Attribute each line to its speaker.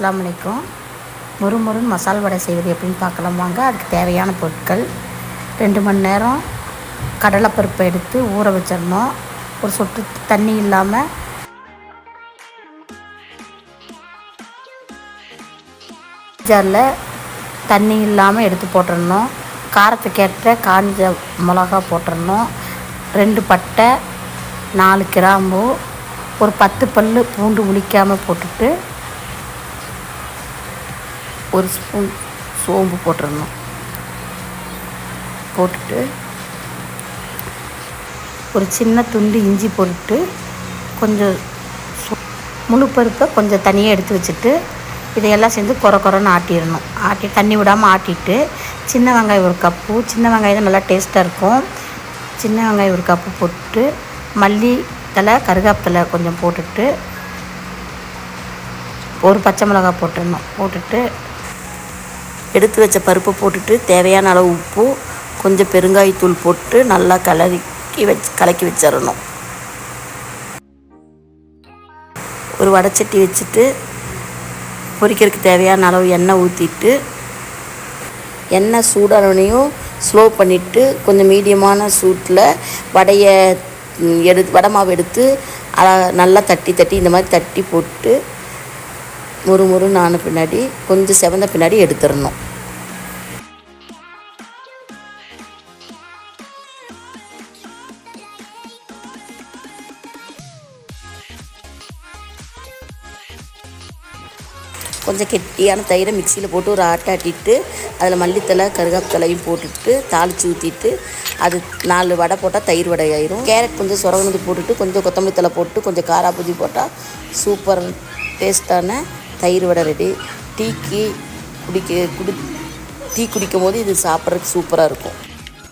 Speaker 1: அஸ்ஸலாமு அலைக்கும். முறுமுறுன்னு மசால் வடை செய்வது எப்படின்னு பார்க்கலாம் வாங்க. அதுக்கு தேவையான பொருட்கள் ரெண்டு மணி நேரம் கடலைப்பருப்பை எடுத்து ஊற வச்சிடணும். ஒரு சொட்டு தண்ணி இல்லாமல் ஜாரில் தண்ணி இல்லாமல் எடுத்து போட்டுடணும். காரத்துக்கேற்ற காஞ்ச மிளகா போட்டுடணும். ரெண்டு பட்டை நாலு கிராம்பு ஒரு பத்து பல் பூண்டு உளிக்காமல் போட்டுட்டு ஒரு ஸ்பூன் சோம்பு போட்டுடணும். போட்டுட்டு ஒரு சின்ன துண்டு இஞ்சி போட்டுட்டு கொஞ்சம் சு- முழு பருப்பை கொஞ்சம் தனியாக எடுத்து வச்சுட்டு இதையெல்லாம் சேர்ந்து குறை குறைன்னு ஆட்டிடணும். ஆட்டி தண்ணி விடாமல் ஆட்டிட்டு சின்ன வெங்காயம் ஒரு கப்பு சின்ன வெங்காயம் தான் நல்லா டேஸ்ட்டாக இருக்கும். சின்ன வெங்காயம் ஒரு கப்பு போட்டு மல்லி தலை கருகாப்பிலை கொஞ்சம் போட்டுட்டு ஒரு பச்சை மிளகாய் போட்டுடணும். போட்டுட்டு எடுத்து வச்ச பருப்பை போட்டுட்டு தேவையான அளவு உப்பு கொஞ்சம் பெருங்காயத்தூள் போட்டு நல்லா கலக்கி வச்சு கலக்கி வச்சிடணும். ஒரு வடைச்சட்டி வச்சுட்டு பொரிக்கிறதுக்கு தேவையான அளவு எண்ணெய் ஊற்றிட்டு எண்ணெய் சூடானோடனையும் ஸ்லோ பண்ணிவிட்டு கொஞ்சம் மீடியமான சூட்டில் வடையை எடு வடை மாவு எடுத்து அழ- நல்லா தட்டி தட்டி இந்த மாதிரி தட்டி போட்டு முறு முறுன்னு ஆன பின்னாடி கொஞ்சம் செவந்த பின்னாடி எடுத்துடணும் கொஞ்சம் கெட்டியான தயிரை மிக்சியில் போட்டு ஒரு ஆட்டாட்டிட்டு அதில் மல்லித்தலை கருகாப்பித்தலையும் போட்டுட்டு தாளித்து ஊற்றிட்டு அது நாலு வடை போட்டால் தயிர் வடை ஆயிரும். கேரட் கொஞ்சம் சுரகுனது போட்டுட்டு கொஞ்சம் கொத்தமல்லி தலை போட்டு கொஞ்சம் காராப்பூதி போட்டால் சூப்பர் டேஸ்ட்டான தயிர் வடை ரெடி டீக்கு குடிக்க குடி டீ குடிக்கும் போது இது சாப்பிட்றதுக்கு சூப்பராக இருக்கும்.